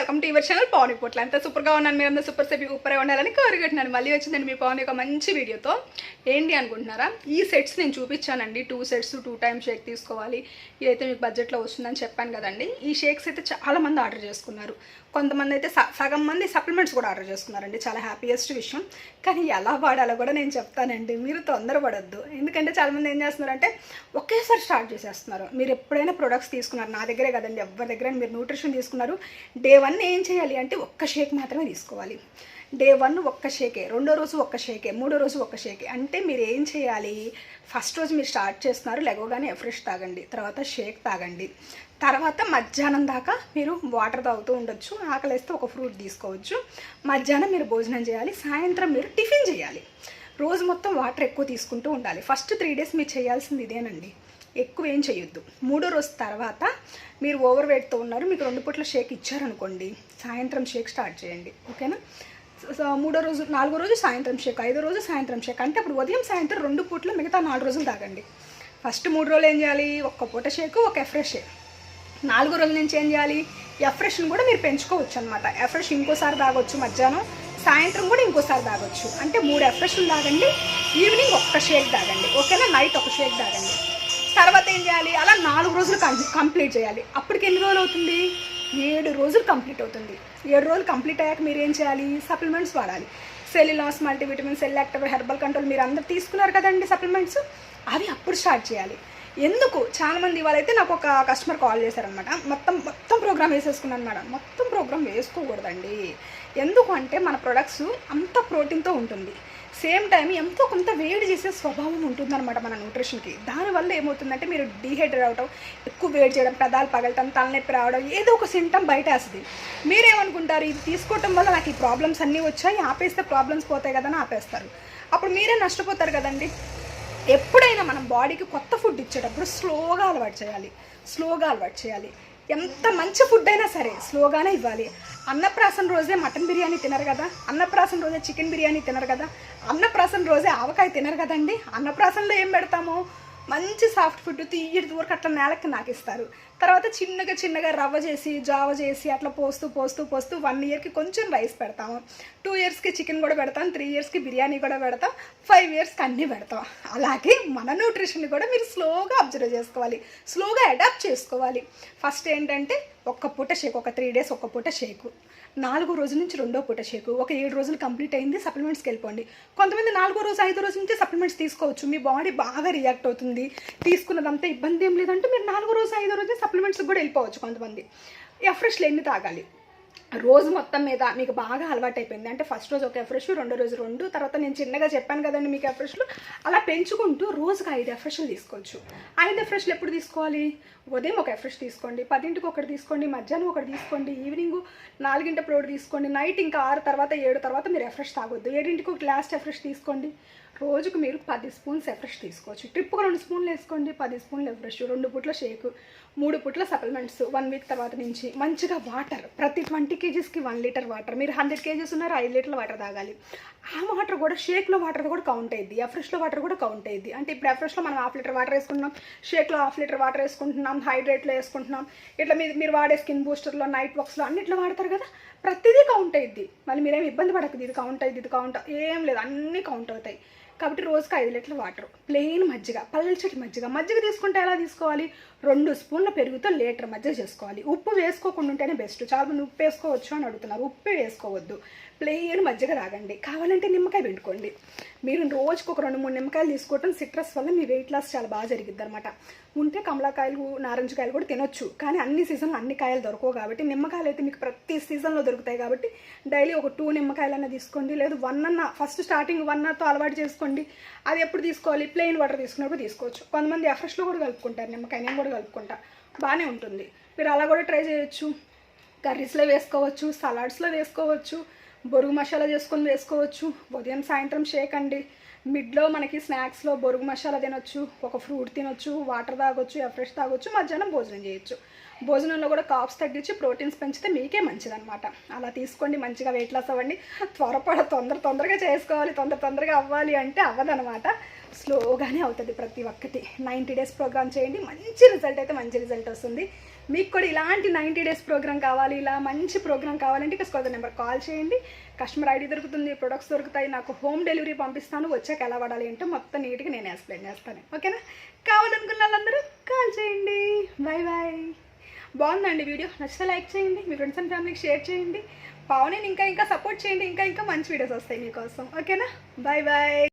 Welcome to your channel Pavan Potla అంత సూపర్గా ఉన్నాను మీరు అంతా సూపర్ సేపు సూపర్ ఉండాలని కోరుకుంటున్నాను. మళ్ళీ వచ్చిందండి మీ పవన్ యొక్క మంచి వీడియోతో. ఏంటి అనుకుంటున్నారా? ఈ సెట్స్ నేను చూపించానండి. Two sets two time shake తీసుకోవాలి. ఇదైతే మీకు బడ్జెట్లో వస్తుందని చెప్పాను కదండి. ఈ షేక్స్ అయితే చాలా మంది ఆర్డర్ చేసుకున్నారు. కొంతమంది అయితే సగం మంది సప్లిమెంట్స్ కూడా ఆర్డర్ చేసుకున్నారండి. చాలా హ్యాపీయెస్ట్ విషయం. కానీ ఎలా వాడాలో కూడా నేను చెప్తానండి. మీరు తొందరపడొద్దు. ఎందుకంటే చాలామంది ఏం చేస్తున్నారంటే ఒకేసారి స్టార్ట్ చేసేస్తున్నారు. మీరు ఎప్పుడైనా ప్రొడక్ట్స్ తీసుకున్నారు. నా దగ్గరే కదండి. ఎవరి దగ్గర మీరు న్యూట్రిషన్ తీసుకున్నారు? డే వన్ ఏం చేయాలి అంటే ఒక్క షేక్ మాత్రమే తీసుకోవాలి. డే వన్ ఒక్క షేకే రెండో రోజు ఒక్క షేకే మూడో రోజు ఒక్క షేకే. అంటే మీరు ఏం చేయాలి? ఫస్ట్ రోజు మీరు స్టార్ట్ చేస్తున్నారు లెగవగానే ఫ్రెష్ తాగండి తర్వాత షేక్ తాగండి. తర్వాత మధ్యాహ్నం దాకా మీరు వాటర్ తాగుతూ ఉండొచ్చు ఆకలిస్తే ఒక ఫ్రూట్ తీసుకోవచ్చు. మధ్యాహ్నం మీరు భోజనం చేయాలి సాయంత్రం మీరు టిఫిన్ చేయాలి. రోజు మొత్తం వాటర్ ఎక్కువ తీసుకుంటూ ఉండాలి. ఫస్ట్ త్రీ డేస్ మీరు చేయాల్సింది ఇదేనండి. ఎక్కువ ఏం చేయొద్దు. మూడో రోజు తర్వాత మీరు ఓవర్ వెయిట్తో ఉన్నారు మీకు రెండు పూట్ల షేక్ ఇచ్చారనుకోండి సాయంత్రం షేక్ స్టార్ట్ చేయండి ఓకేనా? మూడో రోజు నాలుగో రోజు సాయంత్రం షేక్ ఐదో రోజు సాయంత్రం షేక్ అంటే అప్పుడు ఉదయం సాయంత్రం రెండు పూట్ల మిగతా నాలుగు రోజులు తాగండి. ఫస్ట్ మూడు రోజులు ఏం చేయాలి? ఒక్క పూట షేక్ ఒక ఎఫ్రెష్ షేక్ నాలుగో రోజుల నుంచి ఏం చేయాలి? ఎఫ్రెష్ని కూడా మీరు పెంచుకోవచ్చు అనమాట ఎఫ్రెష్ ఇంకోసారి తాగొచ్చు మధ్యాహ్నం సాయంత్రం కూడా ఇంకోసారి తాగొచ్చు. అంటే మూడు ఎఫ్రెష్లు తాగండి ఈవినింగ్ ఒక్క షేక్ తాగండి ఓకేనా? నైట్ ఒక షేక్ తాగండి. తర్వాత ఏం చేయాలి? అలా నాలుగు రోజులు కంప్లీట్ చేయాలి. అప్పటికి ఎన్ని రోజులు అవుతుంది? ఏడు రోజులు కంప్లీట్ అవుతుంది. ఏడు రోజులు కంప్లీట్ అయ్యాక మీరు ఏం చేయాలి? సప్లిమెంట్స్ వాడాలి. సెలిలాస్ multivitamin cell active herbal control మీరు అందరు తీసుకున్నారు కదండి సప్లిమెంట్స్ అవి అప్పుడు స్టార్ట్ చేయాలి. ఎందుకు? చాలామంది ఇవాళైతే నాకు ఒక కస్టమర్ కాల్ చేశారనమాట మొత్తం మొత్తం ప్రోగ్రామ్ వేసేసుకున్నాను మేడం. మొత్తం ప్రోగ్రామ్ వేసుకోకూడదండి. ఎందుకు అంటే మన ప్రొడక్ట్స్ అంత ప్రోటీన్తో ఉంటుంది. సేమ్ టైం ఎంతో కొంత వేడి చేసే స్వభావం ఉంటుందన్నమాట మన న్యూట్రిషన్కి. దానివల్ల ఏమవుతుందంటే మీరు డీహైడ్రేట్ అవటం ఎక్కువ వేడి చేయడం పెదాలు పగలటం తలనొప్పి రావడం ఏదో ఒక సింటమ్ బయట వేస్తుంది మీరేమనుకుంటారు? ఇది తీసుకోవటం వల్ల నాకు ఈ ప్రాబ్లమ్స్ అన్నీ వచ్చాయి ఆపేస్తే ప్రాబ్లమ్స్ పోతాయి కదా అని ఆపేస్తారు. అప్పుడు మీరే నష్టపోతారు కదండి. ఎప్పుడైనా మనం బాడీకి కొత్త ఫుడ్ ఇచ్చేటప్పుడు స్లోగా అలవాటు చేయాలి. స్లోగా అలవాటు చేయాలి. ఎంత మంచి ఫుడ్ అయినా సరే స్లోగానే ఇవ్వాలి. అన్నప్రాసన రోజే మటన్ బిర్యానీ తినరు కదా? అన్నప్రాసన రోజే చికెన్ బిర్యానీ తినరు కదా? అన్నప్రాసన రోజే ఆవకాయ తినరు కదండి? అన్నప్రాసనలో ఏం పెడతాము? మంచి సాఫ్ట్ ఫుడ్ తీయటి వరకు అట్లా నేలకి నాకిస్తారు. తర్వాత చిన్నగా చిన్నగా రవ్వ చేసి జావ చేసి అట్లా పోస్తూ పోస్తూ పోస్తూ వన్ ఇయర్కి కొంచెం రైస్ పెడతాము. టూ ఇయర్స్కి చికెన్ కూడా పెడతాం త్రీ ఇయర్స్కి బిర్యానీ కూడా పెడతాం ఫైవ్ ఇయర్స్కి అన్నీ పెడతాం. అలాగే మన న్యూట్రిషన్ని కూడా మీరు స్లోగా అబ్జర్వ్ చేసుకోవాలి. స్లోగా అడాప్ట్ చేసుకోవాలి. ఫస్ట్ ఏంటంటే ఒక్క పూట షేక్ ఒక త్రీ డేస్ ఒక్క పూట షేకు నాలుగో రోజు నుంచి రెండో పూట షేకు. ఒక ఏడు రోజులు కంప్లీట్ అయింది సప్లిమెంట్స్కి వెళ్ళిపోండి. కొంతమంది నాలుగో రోజు ఐదో రోజు నుంచి సప్లిమెంట్స్ తీసుకోవచ్చు. మీ బాడీ బాగా రియాక్ట్ అవుతుంది. తీసుకున్నదంతా ఇబ్బంది ఏం లేదంటే మీరు నాలుగో రోజు ఐదో రోజు సప్లిమెంట్స్కి కూడా వెళ్ళిపోవచ్చు కొంతమంది. ఎఫ్రెష్లు ఎన్ని తాగాలి. రోజు మొత్తం మీద మీకు బాగా అలవాటు అయిపోయింది అంటే ఫస్ట్ రోజు ఒక ఎఫ్రెష్ రెండో రోజు రెండు. తర్వాత నేను చిన్నగా చెప్పాను కదండి మీకు ఎఫ్రెష్లు. అలా పెంచుకుంటూ రోజుకి ఐదు ఎఫ్రెష్లు తీసుకోవచ్చు. ఐదు ఎఫ్రెష్లు ఎప్పుడు తీసుకోవాలి? ఉదయం ఒక ఎఫ్రెష్ తీసుకోండి పదింటికి ఒకటి తీసుకోండి మధ్యాహ్నం ఒకటి తీసుకోండి ఈవినింగ్ నాలుగింటప్పుడు ఒకటి తీసుకోండి నైట్ ఇంకా ఆరు తర్వాత ఏడు తర్వాత మీరు ఎఫ్రెష్ తాగొద్దు. ఏడింటికి ఒక లాస్ట్ ఎఫ్రెష్ తీసుకోండి. రోజుకు మీరు పది స్పూన్స్ ఎఫ్రెష్ తీసుకోవచ్చు. ట్రిప్కు రెండు స్పూన్లు వేసుకోండి పది స్పూన్లు ఎఫ్రెష్ రెండు పుట్ల షేక్ మూడు పుట్ల సప్లిమెంట్స్ వన్ వీక్ తర్వాత నుంచి మంచిగా వాటర్ ప్రతి ట్వంటీ కేజీస్కి వన్ లీటర్ వాటర్. మీరు హండ్రెడ్ కేజీస్ ఉన్నారు ఐదు లీటర్ల వాటర్ తాగాలి. ఆ వాటర్ కూడా షేక్లో వాటర్ కూడా కౌంట్ అయ్యింది ఎఫ్రెష్లో వాటర్ కూడా కౌంట్ అయ్యింది అంటే ఇప్పుడు ఎఫ్రెష్లో మనం హాఫ్ లీటర్ వాటర్ వేసుకుంటున్నాం షేక్లో హాఫ్ లీటర్ వాటర్ వేసుకుంటున్నాం హైడ్రేట్లో వేసుకుంటున్నాం. ఇట్లా మీరు మీరు వాడే స్కిన్ బూస్టర్లో నైట్ బాక్స్లో అన్నిట్లో వాడతారు కదా ప్రతిదీ కౌంట్ అయ్యింది మళ్ళీ మీరేం ఇబ్బంది పడకదు ఇది కౌంట్ అయ్యింది ఇది కౌంట్ ఏం లేదు. అన్నీ కౌంట్ అవుతాయి. కాబట్టి రోజుకి ఐదు లీటర్ల వాటర్. ప్లెయిన్ మజ్జిగ పల్చటి మజ్జిగ. మజ్జిగ తీసుకుంటే ఎలా తీసుకోవాలి? రెండు స్పూన్ల పెరుగుతో లీటర్ మజ్జిగ చేసుకోవాలి. ఉప్పు వేసుకోకుండా ఉంటేనే బెస్ట్ చాలా మంది ఉప్పు వేసుకోవచ్చు అని అడుగుతున్నారు. ఉప్పు వేసుకోవద్దు. ప్లెయిన్ మజ్జిగ రాగండి కావాలంటే నిమ్మకాయ పిండుకోండి. మీరు రోజుకు ఒక రెండు మూడు నిమ్మకాయలు తీసుకోవటం సిట్రస్ వల్ల మీ వెయిట్ లాస్ చాలా బాగా జరిగిద్ది అనమాట ఉంటే కమలాకాయలు నారింజకాయలు కూడా తినొచ్చు. కానీ అన్ని సీజన్లో అన్ని కాయలు దొరకవు కాబట్టి నిమ్మకాయలు అయితే మీకు ప్రతి సీజన్లో దొరుకుతాయి కాబట్టి డైలీ ఒక టూ నిమ్మకాయలన్నా తీసుకోండి. లేదు వన్ అన్న ఫస్ట్ స్టార్టింగ్ వన్ అన్నతో అలవాటు చేసుకోండి. అది ఎప్పుడు తీసుకోవాలి? ప్లెయిన్ వాటర్ తీసుకున్నప్పుడు తీసుకోవచ్చు. కొంతమంది ఎఫ్రెష్లో కూడా కలుపుకుంటారు. నిమ్మకాయ నేను కూడా కలుపుకుంటా. బాగానే ఉంటుంది. మీరు అలా కూడా ట్రై చేయొచ్చు. కర్రీస్లో వేసుకోవచ్చు సలాడ్స్లో వేసుకోవచ్చు బొరుగు మసాలా చేసుకొని వేసుకోవచ్చు. ఉదయం సాయంత్రం షేక్ అండి. మిడ్లో మనకి స్నాక్స్లో బొరుగు మసాలా తినొచ్చు ఒక ఫ్రూట్ తినొచ్చు వాటర్ తాగొచ్చు ఎఫ్రెష్ తాగొచ్చు మధ్యాహ్నం భోజనం చేయొచ్చు. భోజనంలో కూడా కాప్స్ తగ్గించి ప్రోటీన్స్ పెంచితే మీకే మంచిదన్నమాట. అలా తీసుకోండి మంచిగా వెయిట్ లాస్ అవ్వండి. త్వరపడ తొందర తొందరగా చేసుకోవాలి తొందర తొందరగా అవ్వాలి అంటే అవ్వదనమాట స్లోగానే అవుతుంది ప్రతి ఒక్కటి. నైంటీ డేస్ ప్రోగ్రామ్ చేయండి మంచి రిజల్ట్ అయితే మంచి రిజల్ట్ వస్తుంది. మీకు కూడా ఇలాంటి నైంటీ డేస్ ప్రోగ్రామ్ కావాలి ఇలా మంచి ప్రోగ్రామ్ కావాలంటే ఇక నెంబర్ కాల్ చేయండి. కస్టమర్ ఐడి దొరుకుతుంది ప్రొడక్ట్స్ దొరుకుతాయి నాకు హోమ్ డెలివరీ పంపిస్తాను వచ్చాక ఎలా వాడాలి ఏంటో మొత్తం నీట్గా నేను ఎక్స్ప్లెయిన్ చేస్తాను. ఓకేనా? కావాలనుకున్న వాళ్ళందరూ కాల్ చేయండి. Bye bye. బాగుందండి వీడియో. నచ్చితే లైక్ చేయండి మీ ఫ్రెండ్స్ అండ్ ఫ్యామిలీకి షేర్ చేయండి. పావని ఇంకా ఇంకా సపోర్ట్ చేయండి ఇంకా ఇంకా మంచి వీడియోస్ వస్తాయి మీకోసం. ఓకేనా? Bye bye.